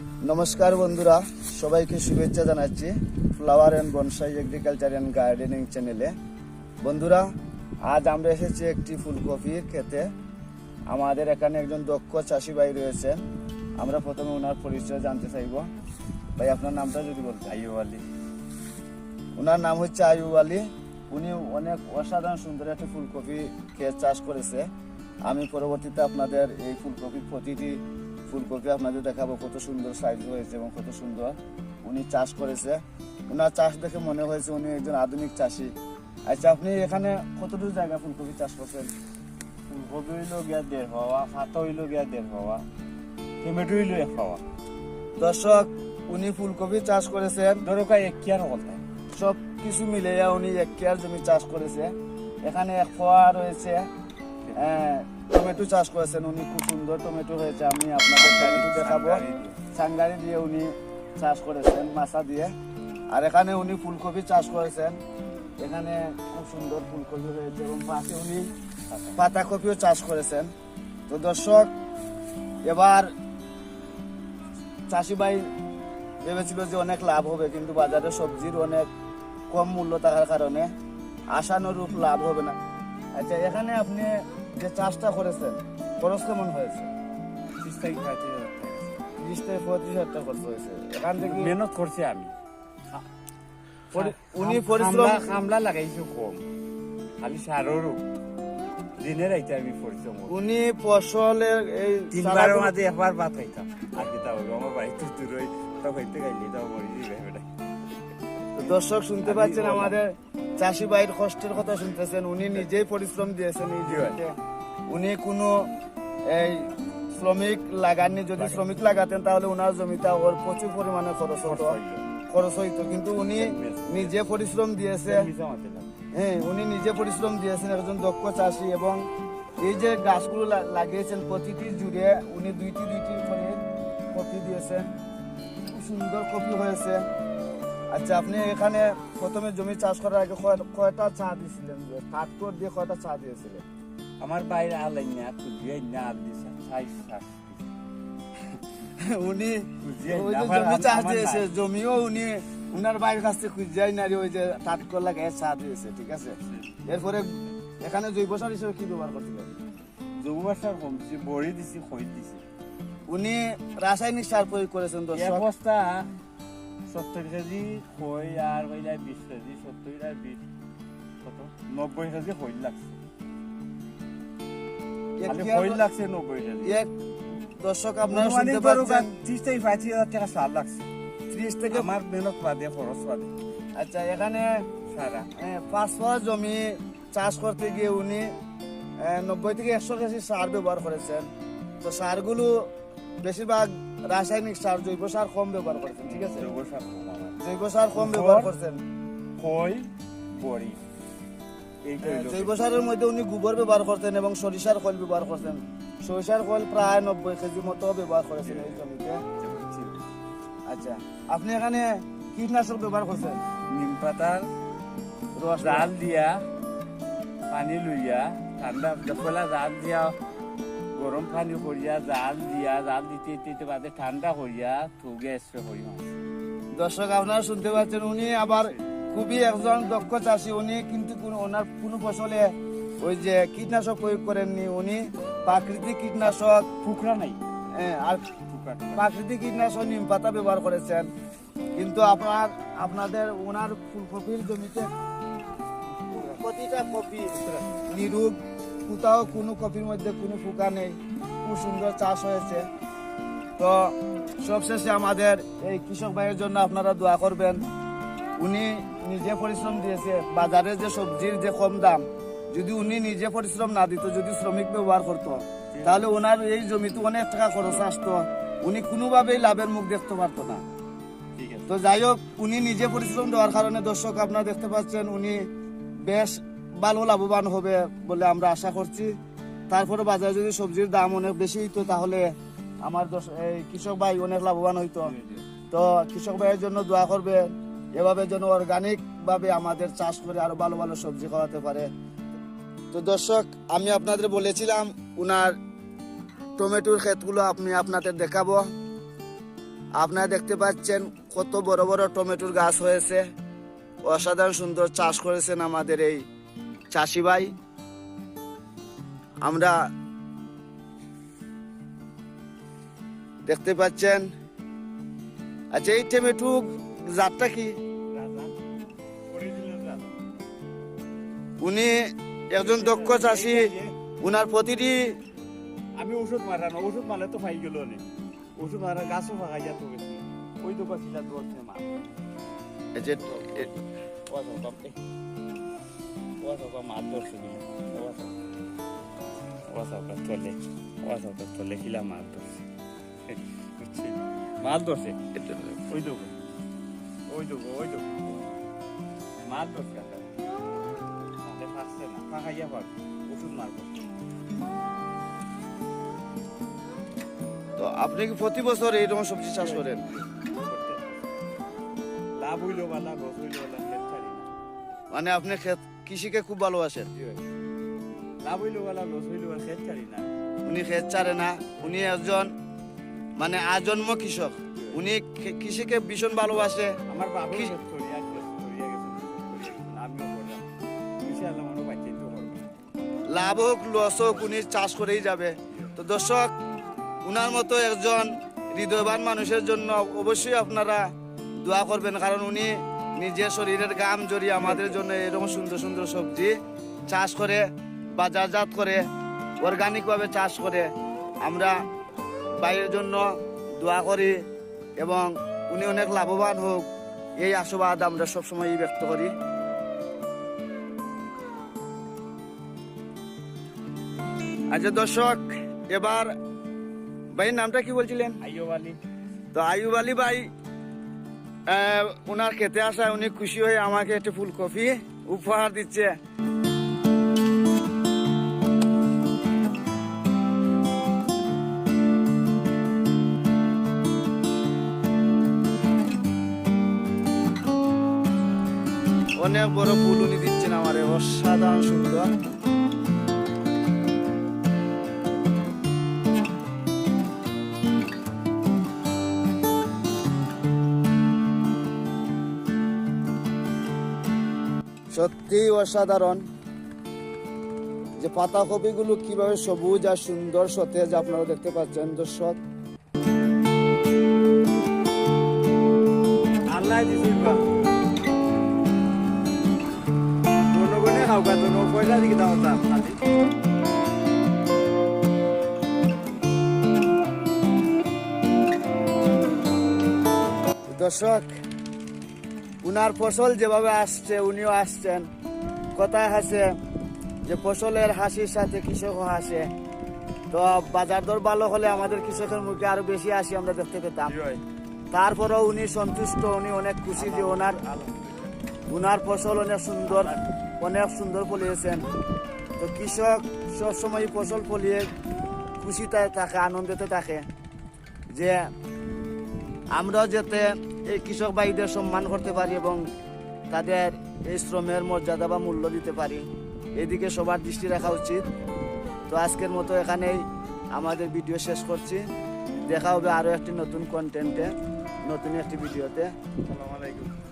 নমস্কার বন্ধুরা সবাইকে শুভেচ্ছা জানাচ্ছি flower and bonsai agriculture and gardening চ্যানেলে বন্ধুরা আজ আমরা এসেছি একটি ফুলকপির খেতে আমাদের এখানে একজন দক্ষ চাষি ভাই রয়েছেন। আমরা প্রথমে ওনার পরিচয় জানতে চাইব। ভাই আপনার নামটা যদি বলতে আইয়ু আলী। ওনার নাম হচ্ছে আয়ুব আলী। উনি অনেক অসাধারণ সুন্দর একটি ফুলকপি ক্ষেত চাষ করেছে। আমি পরবর্তীতে আপনাদের এই ফুলকপির প্রতিটি ফুলকপি আপনাদের দেখাবো কত সুন্দর সাইজ হয়েছে এবং কত সুন্দর। উনি চাষ করেছে। ওনার চাষ দেখে মনে হয়েছে উনি একজন আধুনিক চাষি। আচ্ছা আপনি এখানে কতটুকু জায়গা ফুলকপি চাষ করছেন? ফুলকপি হইল গিয়া দেড় পাওয়া ফাতো হইল গিয়া দেড় পাওয়া টমেটো হইল এক পাওয়া। দর্শক উনি ফুলকপি চাষ করেছেন। দরকার এক কিয়ার কথা সব কিছু মিলে উনি এক কেয়ার জমি চাষ করেছে। এখানে এক ফোয়া রয়েছে আহ, টমেটো চাষ করেছেন উনি খুব সুন্দর টমেটো হয়েছে আমি আপনাদের টমেটো দেখাবো। সাঙ্গারি দিয়ে উনি চাষ করেছেন মাছা দিয়ে। আর এখানে উনি ফুলকপি চাষ করেছেন। এখানে খুব সুন্দর ফুলকপি হয়েছে এবং পাশে উনি পাতাকপিও চাষ করেছেন। তো দর্শক এবার চাষি ভাই ভেবেছিল যে অনেক লাভ হবে কিন্তু বাজারে সবজির অনেক কম মূল্য থাকার কারণে আশানুরূপ লাভ হবে না। আচ্ছা এখানে আপনি যে চাষটা করেছেন খরচ কেমন হয়েছে? ত্রিশ থেকে পঁয়ত্রিশ হাজার টাকা খরচ হয়েছে। এখান থেকে মেহনত করছি আমি। উনি পরিশ্রম খামলা লাগাইছো কম। খালি সারও দিনের আইতে আমি পরিশ্রম উনি ফসলের এই চারাগুলো- মাঝে একবার ভাত খাইতাম। আর কি তাও আমার বাড়িতে দূরই তাও খাইতে খাইলে তাও মরি যাবে তো দর্শক শুনতে পাচ্ছেন আমাদের চাষি ভাইয়ের কষ্টের কথা শুনতেছেন। উনি নিজেই পরিশ্রম দিয়েছেন এই উনি কোনো এই শ্রমিক লাগাননি। যদি শ্রমিক লাগাতেন তাহলে ওনার জমিটা ওর প্রচুর পরিমাণে খরচ হতো। খরচ হইতো। কিন্তু উনি নিজে পরিশ্রম দিয়েছে। হ্যাঁ উনি নিজে পরিশ্রম দিয়েছেন একজন দক্ষ চাষি এবং এই যে গাছগুলো লাগিয়েছেন প্রতিটি জুড়ে উনি দুইটি দুইটি করে কপি দিয়েছেন। খুব সুন্দর কপি হয়েছে। আচ্ছা আপনি এখানে প্রথমে জমি চাষ করার আগে কয়- কয়টা চা দিয়েছিলেন ট্রাক্টর দিয়ে কয়টা চা দিয়েছিলেন? আমার বাইরে আলাই না খুঁজিয়ে না দিছে চাই চাষ উনি জমি চাষ দিয়েছে জমিও উনি উনার বাইরের কাছ থেকে খুঁজাই নারী ওই যে ট্রাক্টর লাগায় চা দিয়েছে ঠিক আছে? এরপরে এখানে জৈব সার হিসেবে কি ব্যবহার করছিলেন যুববাসার কমছি বড়ি দিছি খই দিছি। উনি রাসায়নিক সার প্রয়োগ করেছেন দর্শক। বস্তা সত্তর কেজি খই আর কইলা বিশ কেজি সত্তর আর বিশ। কত? নব্বই কেজি খই লাগছে। খালি লাগছে নব্বই কেজি। এক দর্শক আপনারা শুনতে পাচ্ছেন ত্রিশ থেকে পঁয়ত্রিশ হাজার টাকা সার লাগছে। ত্রিশ থেকে আমার মেহনত বাদে খরচ বাদে। আচ্ছা এখানে সারা পাঁচ ছয় জমি চাষ করতে গিয়ে উনি নব্বই থেকে একশো কেজি সার ব্যবহার করেছেন তো সারগুলো বেশিরভাগ রাসায়নিক সার জৈব সার কম ব্যবহার করছেন ঠিক আছে? জৈব সার কম জৈব সার কম ব্যবহার করছেন? খই বড়ি। কইলো জৈব সারের মধ্যে উনি গোবর ব্যবহার করতেন এবং সরিষার খোল ব্যবহার করতেন সরিষার খোল প্রায় নব্বই কেজি মতো ব্যবহার করেছেন এই জমিতে। আচ্ছা আপনি এখানে কীটনাশক ব্যবহার করছেন? নিম পাতার রস জাল দিয়া পানি লইয়া ঠান্ডা পয়লা জাল দিয়া গরম পানি করিয়া জাল দিয়া জাল দিতে দিতে বাদে ঠান্ডা করিয়া থুগে স্প্রে করি মাছ। দর্শক আপনারা শুনতে পাচ্ছেন উনি আবার খুবই একজন দক্ষ চাষি। উনি কিন্তু কোনো ওনার কোনো ফসলে ওই যে কীটনাশক প্রয়োগ করেননি উনি প্রাকৃতিক কীটনাশক ফুকরা নাই। হ্যাঁ, আর প্রাকৃতিক কীটনাশক নিম পাতা ব্যবহার করেছেন কিন্তু আপনার আপনাদের ওনার ফুলকপির জমিতে প্রতিটা কপি নিরূপ কোথাও কোনো কপির মধ্যে কোনো পোকা নেই খুব সুন্দর চাষ হয়েছে। তো সবশেষে আমাদের এই কৃষক ভাইয়ের জন্য আপনারা দোয়া করবেন। উনি নিজে পরিশ্রম দিয়েছে বাজারে যে সবজির যে কম দাম যদি উনি নিজে পরিশ্রম না দিত যদি শ্রমিক ব্যবহার করতো তাহলে ওনার এই জমিতে অনেক টাকা খরচ আসতো। উনি কোনোভাবেই লাভের মুখ দেখতে পারতো না। তো যাই হোক উনি নিজে পরিশ্রম দেওয়ার কারণে দর্শক আপনারা দেখতে পাচ্ছেন উনি বেশ ভালো লাভবান হবে বলে আমরা আশা করছি। তারপরে বাজারে যদি সবজির দাম অনেক বেশি হইতো তাহলে আমার কৃষক ভাই অনেক লাভবান হইতো। তো কৃষক ভাইয়ের জন্য দোয়া করবে, এভাবে যেন অর্গানিক ভাবে আমাদের চাষ করে আরও ভালো ভালো সবজি খাওয়াতে পারে। তো দর্শক, আমি আপনাদের বলেছিলাম, উনার টমেটোর ক্ষেতগুলো আমি আপনাদের দেখাবো। আপনারা দেখতে পাচ্ছেন কত বড় বড় টমেটোর গাছ হয়েছে। অসাধারণ সুন্দর চাষ করেছেন আমাদের এই চাষি ভাই আমরা দেখতে পাচ্ছেন আচ্ছা এই টমেটো জাতটা কি উনি একজন দক্ষ চাষি উনার প্রতিটি আমি ওষুধ মারানো ওষুধ মারলে তো পাই গেল ওষুধ মারা গাছও ফাঁকাই যা তো গেছি ওই পাখিটা ধরছে মা ওই দেখো। ওই দেখো ওই দেখো। মাছ ধরছে কাকা ফাঁসছে না। ফাঁকাইয়া পার ওষুধ মারবো তো আপনি কি প্রতি বছর এইরকম সবজি চাষ করেন? লাভ হইল বা লাভ হইল মানে আপনি ক্ষেত কৃষিকে খুব ভালোবাসেন। লাভ হইল বা লাভ লস হইল বা খেত ছাড়ি না। উনি ক্ষেত ছাড়ে না উনি একজন মানে আজন্ম কৃষক। উনি কৃষিকে ভীষণ ভালোবাসে। আমার বাবু লাভ হোক লস হোক উনি চাষ করেই যাবে। তো দর্শক উনার মতো একজন হৃদয়বান মানুষের জন্য অবশ্যই আপনারা দোয়া করবেন কারণ উনি নিজের শরীরের গাম জড়িয়ে আমাদের জন্য এরকম সুন্দর সুন্দর সবজি চাষ করে বাজারজাত করে অর্গানিকভাবে চাষ করে আমরা বাইরের জন্য দোয়া করি এবং উনি অনেক লাভবান হোক এই আশাবাদ আমরা সবসময়ই ব্যক্ত করি। আচ্ছা দর্শক এবার ভাইয়ের নামটা কি বলছিলেন? আইও বালি তো আয়ুব আলী ভাই ওনার খেতে আসায় উনি খুশি হয়ে আমাকে একটা ফুলকপি উপহার দিচ্ছে। অনেক বড় ফুল উনি দিচ্ছেন আমারে, অসাধারণ সুন্দর। সত্যি অসাধারণ যে পাতা পাতাকপিগুলো কীভাবে সবুজ আর সুন্দর সতেজ আপনারা দেখতে পাচ্ছেন দর্শক। আল্লাহ পয়সা দিকে দাও দর্শক উনার ফসল যেভাবে আসছে উনিও আসছেন। কথায় হাসে যে ফসলের হাসির সাথে কৃষকও হাসে। তো বাজার দর ভালো হলে আমাদের কৃষকের মুখে আরও বেশি হাসি আমরা দেখতে পেতাম। তারপরেও উনি সন্তুষ্ট উনি অনেক খুশি যে ওনার উনার ফসল অনেক সুন্দর অনেক সুন্দর ফলিয়েছেন। তো কৃষক সবসময় ফসল ফলিয়ে খুশিতে থাকে আনন্দিত থাকে যে আমরা যাতে এই কৃষক ভাইদের সম্মান করতে পারি এবং তাদের এই শ্রমের মর্যাদা বা মূল্য দিতে পারি। এদিকে সবার দৃষ্টি রাখা উচিত। তো আজকের মতো এখানেই আমাদের ভিডিও শেষ করছি। দেখা হবে আরও একটি নতুন কন্টেন্টে নতুন একটি ভিডিওতে। আসসালামু আলাইকুম।